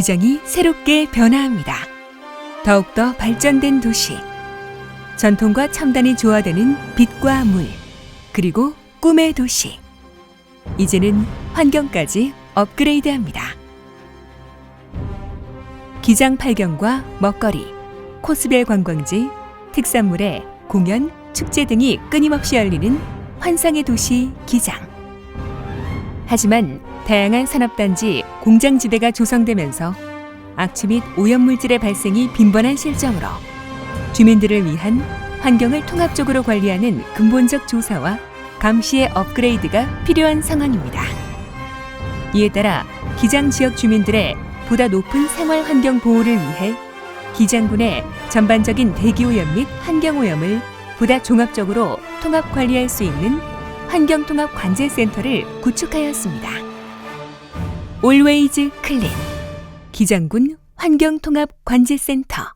기장이 새롭게 변화합니다. 더욱더 발전된 도시. 전통과 첨단이 조화되는 빛과 물, 그리고 꿈의 도시. 이제는 환경까지 업그레이드합니다. 기장 팔경과 먹거리, 코스별 관광지, 특산물의 공연, 축제 등이 끊임없이 열리는 환상의 도시 기장. 하지만 다양한 산업단지, 공장지대가 조성되면서 악취 및 오염물질의 발생이 빈번한 실정으로 주민들을 위한 환경을 통합적으로 관리하는 근본적 조사와 감시의 업그레이드가 필요한 상황입니다. 이에 따라 기장 지역 주민들의 보다 높은 생활 환경 보호를 위해 기장군의 전반적인 대기 오염 및 환경 오염을 보다 종합적으로 통합 관리할 수 있는 환경 통합 관제 센터를 구축하였습니다. 올웨이즈 클린 기장군 환경 통합 관제 센터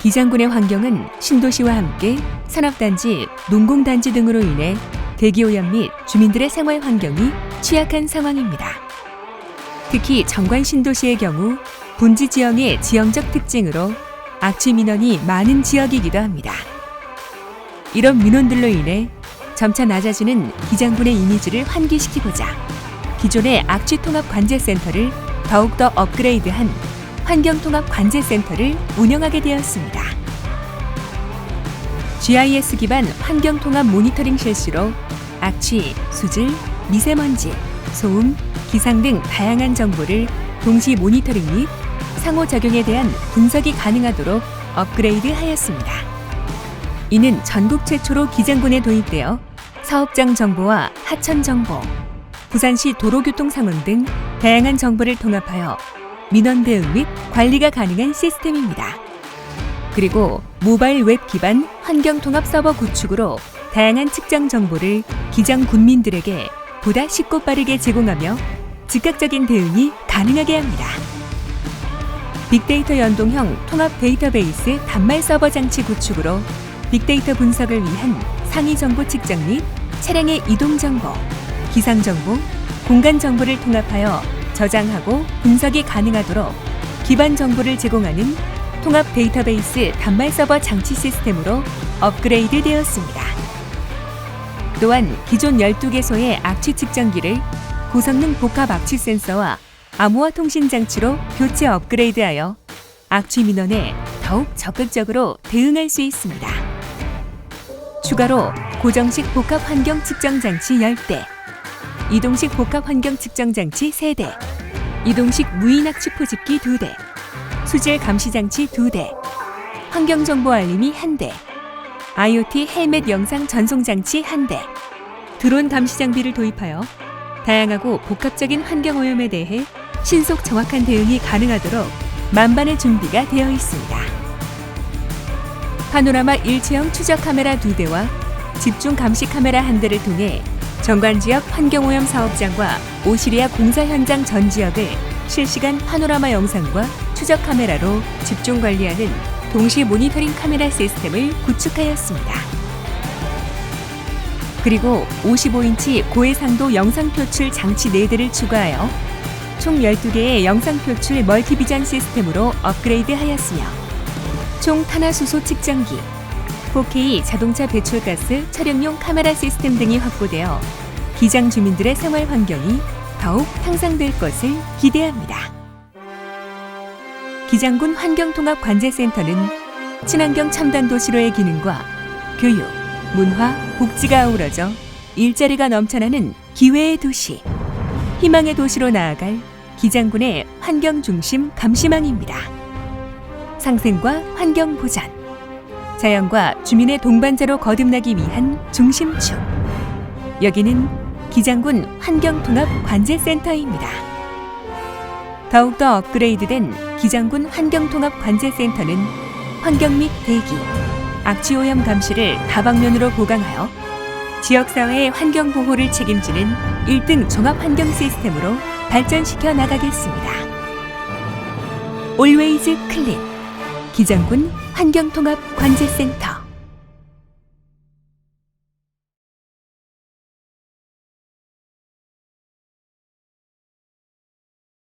기장군의 환경은 신도시와 함께 산업단지, 농공단지 등으로 인해 대기오염 및 주민들의 생활 환경이 취약한 상황입니다. 특히 정관 신도시의 경우 분지 지형의 지형적 특징으로 악취 민원이 많은 지역이기도 합니다. 이런 민원들로 인해 점차 낮아지는 기장군의 이미지를 환기시키고자 기존의 악취 통합 관제 센터를 더욱더 업그레이드한 환경 통합 관제 센터를 운영하게 되었습니다. GIS 기반 환경 통합 모니터링 실시로 악취, 수질, 미세먼지, 소음, 기상 등 다양한 정보를 동시 모니터링 및 상호작용에 대한 분석이 가능하도록 업그레이드 하였습니다. 이는 전국 최초로 기장군에 도입되어 사업장 정보와 하천 정보, 부산시 도로교통 상황 등 다양한 정보를 통합하여 민원 대응 및 관리가 가능한 시스템입니다. 그리고 모바일 웹 기반 환경 통합 서버 구축으로 다양한 측정 정보를 기장 군민들에게 보다 쉽고 빠르게 제공하며 즉각적인 대응이 가능하게 합니다. 빅데이터 연동형 통합 데이터베이스 단말 서버 장치 구축으로 빅데이터 분석을 위한 상위 정보 측정 및 차량의 이동 정보, 기상 정보, 공간 정보를 통합하여 저장하고 분석이 가능하도록 기반 정보를 제공하는 통합 데이터베이스 단말 서버 장치 시스템으로 업그레이드 되었습니다. 또한 기존 12개소의 악취 측정기를 고성능 복합 악취 센서와 암호화 통신 장치로 교체 업그레이드하여 악취 민원에 더욱 적극적으로 대응할 수 있습니다. 추가로 고정식 복합 환경 측정 장치 10대, 이동식 복합 환경 측정 장치 3대, 이동식 무인 악취 포집기 2대, 수질 감시 장치 2대, 환경 정보 알림이 1대, IoT 헬멧 영상 전송 장치 1대, 드론 감시 장비를 도입하여 다양하고 복합적인 환경 오염에 대해 신속 정확한 대응이 가능하도록 만반의 준비가 되어 있습니다. 파노라마 일체형 추적 카메라 2대와 집중 감시 카메라 한 대를 통해 정관 지역 환경 오염 사업장과 오시리아 공사 현장 전 지역을 실시간 파노라마 영상과 추적 카메라로 집중 관리하는 동시 모니터링 카메라 시스템을 구축하였습니다. 그리고 55인치 고해상도 영상 표출 장치 4대를 추가하여 총 12개의 영상 표출 멀티비전 시스템으로 업그레이드 하였으며 총 탄화수소 측정기, 4K 자동차 배출가스 촬영용 카메라 시스템 등이 확보되어 기장 주민들의 생활 환경이 더욱 향상될 것을 기대합니다. 기장군 환경통합 관제센터는 친환경 첨단 도시로의 기능과 교육, 문화, 복지가 어우러져 일자리가 넘쳐나는 기회의 도시, 희망의 도시로 나아갈 기장군의 환경 중심 감시망입니다. 상생과 환경 보전, 자연과 주민의 동반자로 거듭나기 위한 중심축. 여기는 기장군 환경통합 관제센터입니다. 더욱더 업그레이드된 기장군 환경통합 관제센터는 환경 및 대기, 악취오염 감시를 다방면으로 보강하여 지역사회의 환경 보호를 책임지는 1등 종합 환경 시스템으로 발전시켜 나가겠습니다. 올웨이즈 클린 기장군 환경통합 관제센터